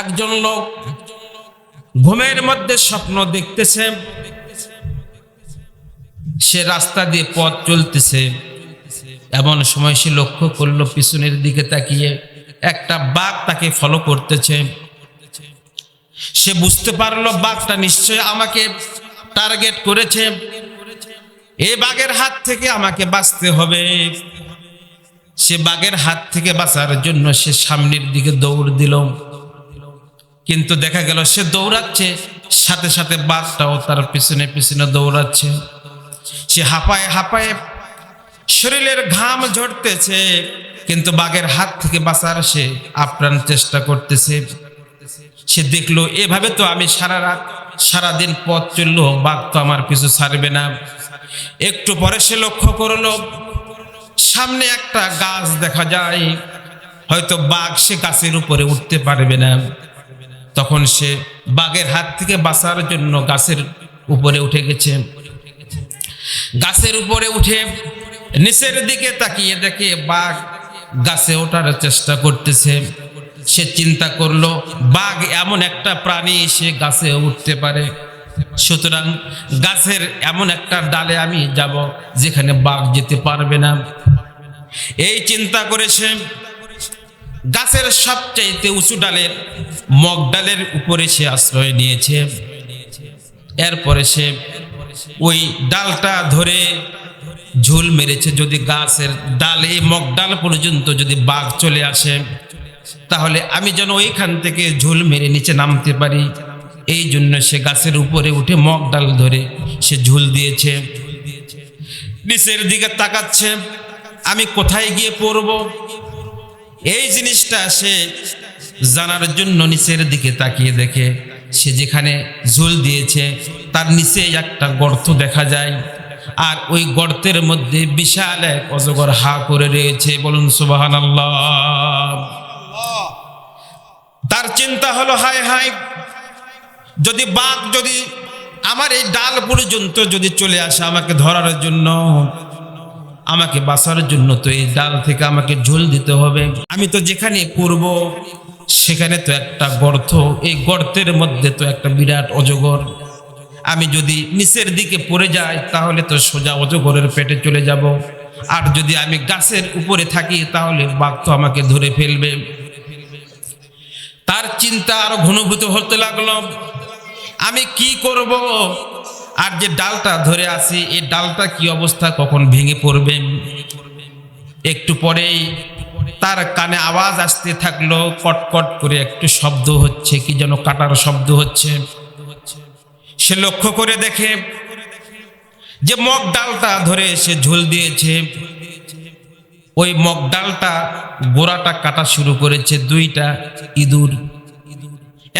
একজন লোক ঘুমের মধ্যে স্বপ্ন দেখতেছে। সে রাস্তা দিয়ে পথ চলতেছে। এমন সময় সে লক্ষ্য করল, পিছনের দিকে তাকিয়ে একটা বাঘ তাকে ফলো করতেছে। সে বুঝতে পারল, বাঘটা নিশ্চয় আমাকে টার্গেট করেছে। এই বাঘের হাত থেকে আমাকে বাঁচতে হবে। সে বাঘের হাত থেকে বাঁচার জন্য সে সামনের দিকে দৌড় দিল। কিন্তু দেখা গেল সে দৌড়াচ্ছে, সাথে সাথে বাঘটাও তার পিছনে পিছনে দৌড়াচ্ছে। সে হাঁপায় হাঁপায় শরীরের ঘাম ঝরতেছে, কিন্তু বাঘের হাত থেকে বাঁচার সে আপ্রাণ চেষ্টা করতেছে। সে দেখল, এভাবে তো আমি সারা রাত, সারাদিন পথ চলল, বাঘ তো আমার পিছু ছাড়বে না। একটু পরে সে লক্ষ্য করল, সামনে একটা গাছ দেখা যায়। হয়তো বাঘ সে গাছের উপরে উঠতে পারবে না। তখন সে বাঘের হাত থেকে বাঁচার জন্য গাছের উপরে উঠে গেছে। গাছের উপরে উঠে নিচের দিকে তাকিয়ে দেখে বাঘ গাছে ওঠার চেষ্টা করতেছে। সে চিন্তা করল, বাঘ এমন একটা প্রাণী সে গাছে উঠতে পারে। সুতরাং গাছের এমন একটা ডালে আমি যাব যেখানে বাঘ যেতে পারবে না। এই চিন্তা করেছে গাছের সবচাইতে উঁচু ডালের মগ ডালের উপরে সে আশ্রয় নিয়েছে। এরপরে সে ওই ডালটা ধরে ঝুল মেরেছে। যদি গাছের ডালে, মগ ডাল পর্যন্ত যদি বাঘ চলে আসে, তাহলে আমি যেন ওইখান থেকে ঝুল মেরে নিচে নামতে পারি। এই জন্য সে গাছের উপরে উঠে মগ ডাল ধরে সে ঝুল দিয়েছে। নিচের দিকে তাকাচ্ছে, আমি কোথায় গিয়ে পড়ব? এই জিনিসটা সে জানার জন্য নিচের দিকে তাকিয়ে দেখে। সে যেখানে ঝোল দিয়েছে, তার নিচে একটা গর্ত দেখা যায়। আর ওই গর্তের মধ্যে বিশাল এক অজগর হা করে রয়েছে। বলুন সুবাহান তার চিন্তা হলো, হায় হায়, যদি বাঘ যদি আমার এই ডাল পর্যন্ত যদি চলে আসে আমাকে ধরার জন্য আমাকে বাঁচার জন্য তো এই ডাল থেকে আমাকে ঝোল দিতে হবে। আমি তো যেখানে পড়ব, সেখানে তো একটা গর্ত। এই গর্তের মধ্যে তো একটা বিরাট অজগর। আমি যদি নিচের দিকে পড়ে যাই, তাহলে তো সোজা অজগরের পেটে চলে যাব। আর যদি আমি গাছের উপরে থাকি, তাহলে বাঘ তো আমাকে ধরে ফেলবে। তার চিন্তা আরও ঘনীভূত হতে লাগল। আমি কি করব? আর যে ডালটা ধরে আছি, এই ডালটা কি অবস্থা? কখন ভেঙে পড়বে? একটু পরেই তার কানে আওয়াজ আসতে থাকল, কটকট করে একটু শব্দ হচ্ছে, কি যেন কাটার শব্দ হচ্ছে। সে লক্ষ্য করে দেখে যে মগ ডালটা ধরে সে ঝুল দিয়েছে। ওই মগ ডালটা গোড়াটা কাটা শুরু করেছে দুইটা ইঁদুর।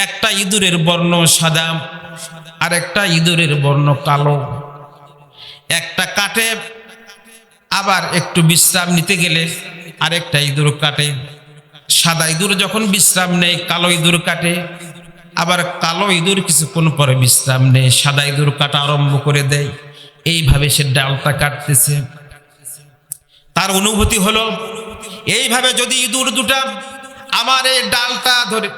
একটা ইঁদুরের বর্ণ সাদা আর একটা ইঁদুরের বর্ণ কালো। একটা কাটে, আবার একটু বিশ্রাম নিতে গেলে আরেকটা ইঁদুর কাটে। সাদা ইঁদুর যখন বিশ্রাম নেয়, কালো ইঁদুর কাটে। আবার কালো ইঁদুর কিছুক্ষণ পরে বিশ্রাম নেয়, সাদা ইঁদুর কাটা আরম্ভ করে দেয়। এইভাবে সে ডালটা কাটতেছে। তার অনুভূতি হলো, এইভাবে যদি ইঁদুর দুটা আমার এই ডালটা ধরে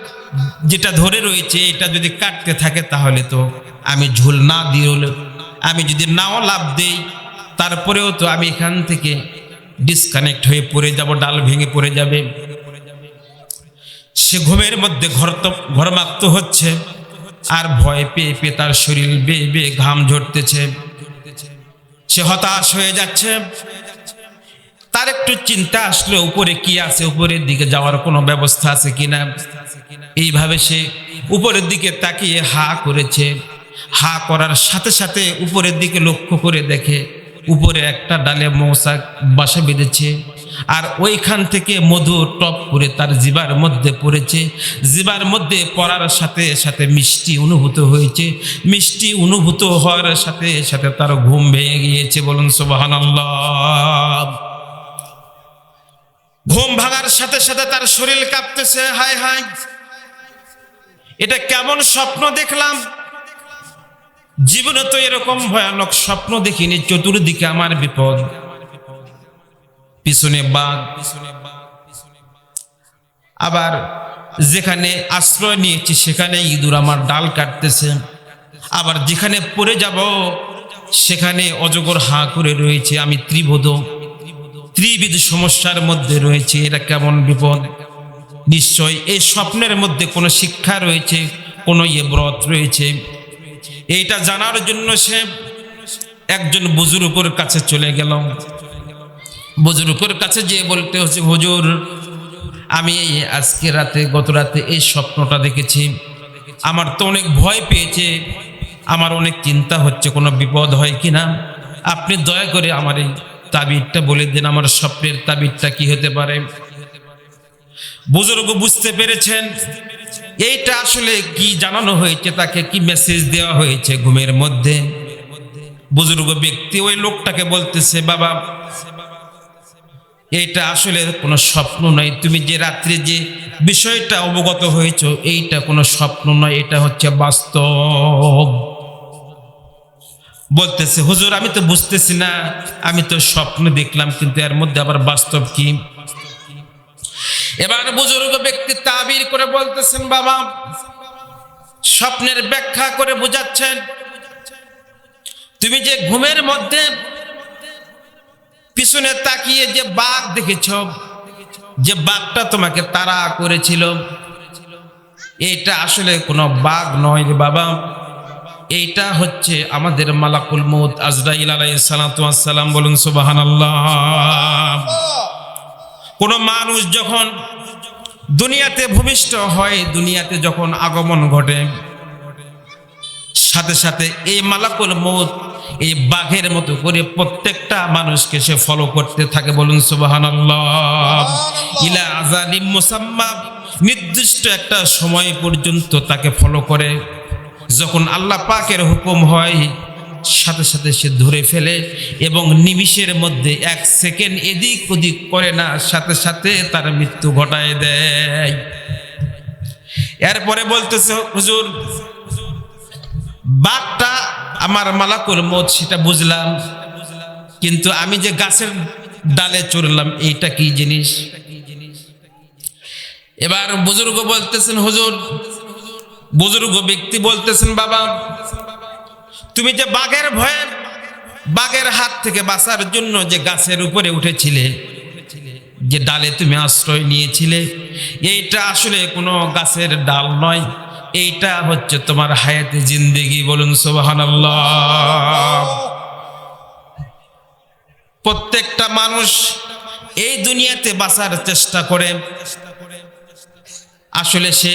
যেটা ধরে রয়েছে, এটা যদি কাটতে থাকে তাহলে তো আমি ঝুল না দিয়ে আমি যদি নাও লাভ দেই, তারপরেও তো আমি এখান থেকে ডিসকানেক্ট হয়ে পড়ে যাব, ডাল ভেঙে পড়ে যাবে। সে ঘুমের মধ্যে ঘরত ঘরমাক্ত হচ্ছে, আর ভয় পেয়ে পেয়ে তার শরীর বেয়ে বেয়ে ঘাম ঝরতেছে। সে হতাশ হয়ে যাচ্ছে। তার একটু চিন্তা আসলো উপরে কি আছে? উপরের দিকে যাওয়ার কোনো ব্যবস্থা আছে কিনা? এইভাবে সে উপরের দিকে তাকিয়ে হা করেছে। হা করার সাথে সাথে উপরের দিকে লক্ষ্য করে দেখে উপরে একটা ডালে মৌসা বাসা বেঁধেছে আর ওইখান থেকে মধু টপ করে তার জিবার মধ্যে পড়েছে। জিবার মধ্যে পড়ার সাথে সাথে মিষ্টি অনুভূত হয়েছে। মিষ্টি অনুভূত হওয়ার সাথে সাথে তার ঘুম ভেঙে গিয়েছে। বলুন, সুবহানাল্লাহ। ঘুম ভাঙার সাথে সাথে তার শরীর কাঁপতেছে, হায় হায়। এটা কেমন স্বপ্ন দেখলাম। জীবনে তো এরকম ভয়ানক স্বপ্ন দেখিনি, চতুর্দিকে আমার বিপদ। পিছনে বাঘ আবার যেখানে আশ্রয় নিয়েছি, সেখানে ইঁদুর আমার ডাল কাটতেছে। আবার যেখানে পড়ে যাব, সেখানে অজগর হাঁ করে রয়েছে, আমি ত্রিবোধ ত্রিবিধ সমস্যার মধ্যে রয়েছে এটা কেমন বিপদ? নিশ্চয় এই স্বপ্নের মধ্যে কোনো শিক্ষা রয়েছে, কোনো ইয়ে ব্রত রয়েছে? এইটা জানার জন্য সে একজন বুজুর্গর কাছে চলে গেল। বুজুর্গর কাছে যে বলতে হচ্ছে, হুজুর, আমি এই আজকে রাতে, গত রাতে এই স্বপ্নটা দেখেছি। আমার তো অনেক ভয় পেয়েছে। আমার অনেক চিন্তা হচ্ছে, কোনো বিপদ হয় কি না আপনি দয়া করে আমার এই তাবিরটা বলে দেন, আমার স্বপ্নের তাবিরটা কি হতে পারে? বুজুর্গ বুঝতে পেরেছেন? এইটা আসলে কি জানানো হয়েছে, তাকে কি মেসেজ দেওয়া হয়েছে ঘুমের মধ্যে? বুজুর্গ ব্যক্তি ওই লোকটাকে বলতেছে, বাবা, এইটা আসলে কোনো স্বপ্ন নয়। তুমি যে রাত্রে যে বিষয়টা অবগত হয়েছ, এইটা কোনো স্বপ্ন নয়। এটা হচ্ছে বাস্তব। বলতেছে, হুজুর, আমি তো বুঝতেছি না, আমি তো স্বপ্ন দেখলাম, কিন্তু এর মধ্যে আবার বাস্তব কি? এবার বুজুর্গ ব্যক্তি তাবির করে বলতেছেন, বাবা, স্বপ্নের ব্যাখ্যা করে বোঝাচ্ছেন, তুমি যে ঘুমের মধ্যে পিছনে তাকিয়ে যে বাঘ দেখেছ, যে বাঘটা তোমাকে তাড়া করেছিল, এটা আসলে কোনো বাঘ নয় রে বাবা। এইটা হচ্ছে আমাদের মালাকুল মৌত আজরাইল আলাইহিস সালাতু ওয়াস সালাম বলুন সুবহানাল্লাহ। কোনো মানুষ যখন দুনিয়াতে ভূমিষ্ঠ হয় দুনিয়াতে যখন আগমন ঘটে সাথে সাথে এই মালাকুল মৌত এই বাঘের মতো করে প্রত্যেকটা মানুষকে সে ফলো করতে থাকে বলুন সুবহানাল্লাহ। ইলা আজালিম মুসাম্মা নির্দিষ্ট একটা সময় পর্যন্ত তাকে ফলো করে। যখন আল্লাহ পাকের হুকুম হয়, সাথে সাথে সে ধরে ফেলে এবং নিমিষের মধ্যে এক সেকেন্ড এদিক ওদিক করে না, সাথে সাথে তার মৃত্যু ঘটায় দেয়। এরপরে বলতেছে, হুজুর, বাঘটা আমার মালাকুল মত সেটা বুঝলাম। কিন্তু আমি যে গাছের ডালে চড়লাম, এইটা কি জিনিস? এবার বুজুর্গ বলতেছেন, হুজুর বুজুর্গ ব্যক্তি বলতেছেন, বাবা, তুমি যে বাঘের ভয়ে বাঘের হাত থেকে বাঁচার জন্য যে গাছের উপরে উঠেছিলে, যে ডালে তুমি আশ্রয় নিয়েছিলে, এইটা আসলে কোনো গাছের ডাল নয়। এইটা হচ্ছে তোমার হায়াতে জিন্দেগি। বলুন, সোবাহানাল্লাহ। প্রত্যেকটা মানুষ এই দুনিয়াতে বাঁচার চেষ্টা করে। আসলে সে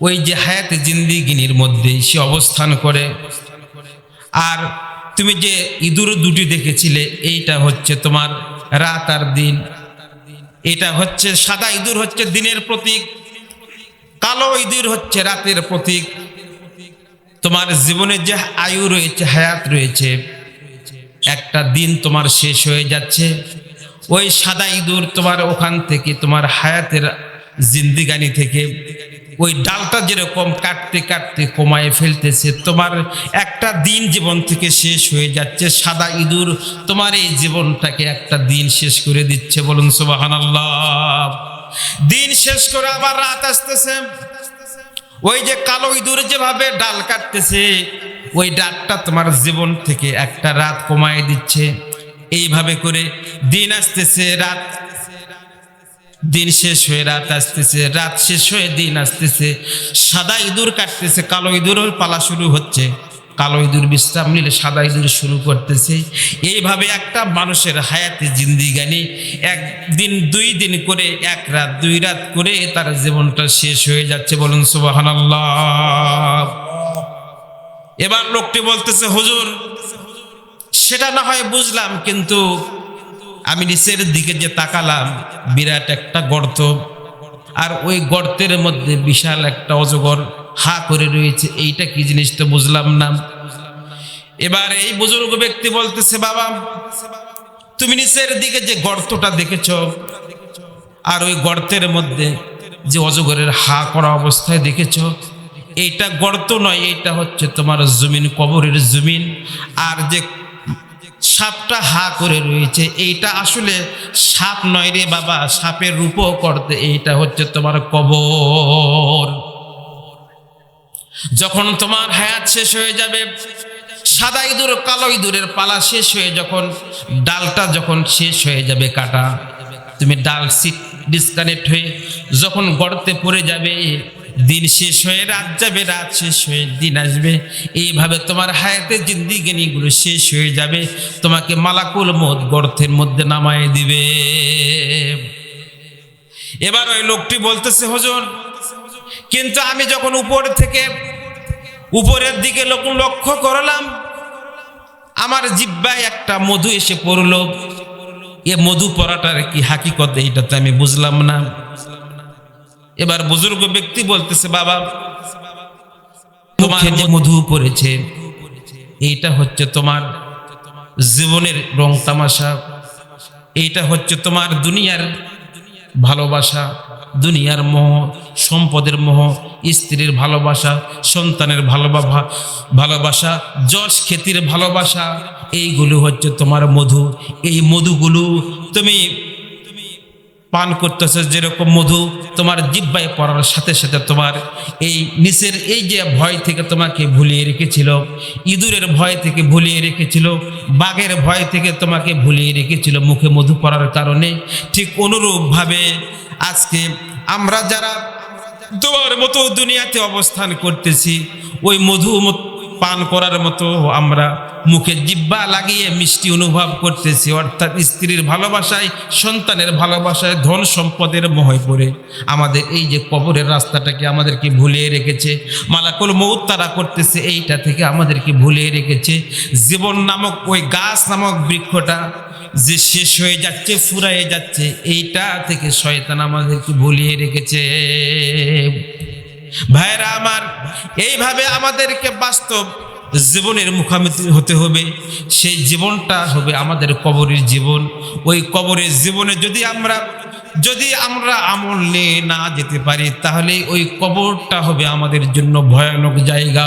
ওই যে হায়াতে জিন্দিগিনির মধ্যে সে অবস্থান করে। আর তুমি যে ইঁদুর দুটি দেখেছিলে, এইটা হচ্ছে তোমার রাত আর দিন। এটা হচ্ছে সাদা ইঁদুর হচ্ছে দিনের প্রতীক, কালো ইঁদুর হচ্ছে রাতের প্রতীক। তোমার জীবনে যে আয়ু রয়েছে, হায়াত রয়েছে, একটা দিন তোমার শেষ হয়ে যাচ্ছে। ওই সাদা ইঁদুর তোমার ওখান থেকে, তোমার হায়াতের জিন্দিগানি থেকে ওই ডালটা যেরকম কাটতে কাটতে কমায় ফেলতেছে, তোমার একটা দিন জীবন থেকে শেষ হয়ে যাচ্ছে, সাদা ইঁদুর তোমার এই জীবনটাকে একটা দিন শেষ করে দিচ্ছে, বলুন সুবাহান দিন শেষ করে আবার রাত আসতেছে। ওই যে কালো ইঁদুর যেভাবে ডাল কাটতেছে, ওই ডালটা তোমার জীবন থেকে একটা রাত কমায় দিচ্ছে। এইভাবে করে দিন আসতেছে, রাত দিন শেষ হয়ে রাত আসতেছে, রাত শেষ হয়ে দিন আসতেছে। সাদা ইঁদুর কাটতেছে, কালো ইঁদুরের পালা শুরু হচ্ছে। কালো ইঁদুর বিশ্রাম নিলে সাদা ইঁদুর শুরু করতেছে। এইভাবে একটা মানুষের হায়াতে জিন্দিগানি, একদিন, দুই দিন করে, এক রাত, দুই রাত করে তার জীবনটা শেষ হয়ে যাচ্ছে বলুন সুবহানাল্লাহ। এবার লোকটি বলতেছে, হুজুর, সেটা না হয় বুঝলাম, কিন্তু আমি নিচের দিকে যে তাকালাম, বিরাট একটা গর্ত। আর ওই গর্তের মধ্যে বিশাল একটা অজগর হা করে রয়েছে। এইটা কি জিনিস তো বুঝলাম না। এবার এই বুজুর্গ ব্যক্তি বলতেছে, বাবা, তুমি নিচের দিকে যে গর্তটা দেখেছ, আর ওই গর্তের মধ্যে যে অজগরের হা করা অবস্থায় দেখেছ, এইটা গর্ত নয়, এইটা হচ্ছে তোমার জমিন, কবরের জমিন। আর যে সাপটা হা করে রয়েছে। এইটা আসলে সাপ নয় রে বাবা, সাপের রূপও করতে এইটা হচ্ছে তোমার কবর। যখন তোমার হায়াত শেষ হয়ে যাবে, সাদা ইঁদুর, কালো ইঁদুরের পালা শেষ হয়ে যখন ডালটা যখন শেষ হয়ে যাবে কাটা, তুমি ডাল সিট ডিসকানেক্ট হয়ে যখন গর্তে পড়ে যাবে দিন শেষ হয়ে, রাত যাবে, রাত শেষ হয়ে, দিন আসবে। এইভাবে তোমার হায়াতের জিন্দিগিনিগুলো শেষ হয়ে যাবে। তোমাকে মালাকুল মত গর্তের মধ্যে নামায় দিবে। এবার ওই লোকটি বলতেছে, হজর, কিন্তু আমি যখন উপর থেকে উপরের দিকে লোক লক্ষ্য করলাম, আমার জিব্বায় একটা মধু এসে পড়ল। এ মধু পড়াটার কি হাকিকত এইটা তো আমি বুঝলাম না। এবার বুজুর্গ ব্যক্তি বলতেছে বাবা তোমার যে মধু পড়েছে এইটা হচ্ছে তোমার জীবনের রং তামাশা এইটা হচ্ছে তোমার দুনিয়ার ভালোবাসা দুনিয়ার মোহ সম্পদের মোহ স্ত্রীর ভালোবাসা সন্তানের ভালোবাসা ভালোবাসা যশ খ্যাতির ভালোবাসা এইগুলো হচ্ছে তোমার মধু। এই মধুগুলো তুমি পান করতেছে, যেরকম মধু তোমার জিব্বায় পড়ার সাথে সাথে তোমার এই নিচের এই যে ভয় থেকে তোমাকে ভুলিয়ে রেখেছিল, ইঁদুরের ভয় থেকে ভুলিয়ে রেখেছিল, বাঘের ভয় থেকে তোমাকে ভুলিয়ে রেখেছিল মুখে মধু পড়ার কারণে, ঠিক অনুরূপভাবে আজকে আমরা যারা তোমার মতো দুনিয়াতে অবস্থান করতেছি, ওই মধু পান করার মতো আমরা মুখে জিব্বা লাগিয়ে মিষ্টি অনুভব করতেছি। অর্থাৎ স্ত্রীর ভালোবাসায়, সন্তানের ভালোবাসায় ধন সম্পদের মোহে পড়ে। আমাদের এই যে কবরের রাস্তাটাকে আমাদেরকে ভুলিয়ে রেখেছে, মালাকুল মৌত তারা করতেছে, এইটা থেকে আমাদেরকে ভুলিয়ে রেখেছে। জীবন নামক ওই গাছ নামক বৃক্ষটা যে শেষ হয়ে যাচ্ছে, ফুরায়ে যাচ্ছে, এইটা থেকে শয়তান আমাদেরকে ভুলিয়ে রেখেছে। ভাইরা আমার, এইভাবে আমাদেরকে বাস্তব জীবনের মুখামুখি হতে হবে। সেই জীবনটা হবে আমাদের কবরের জীবন। ওই কবরের জীবনে যদি আমরা যদি আমরা আমল নিয়ে না যেতে পারি, তাহলে ওই কবরটা হবে আমাদের জন্য ভয়ানক জায়গা।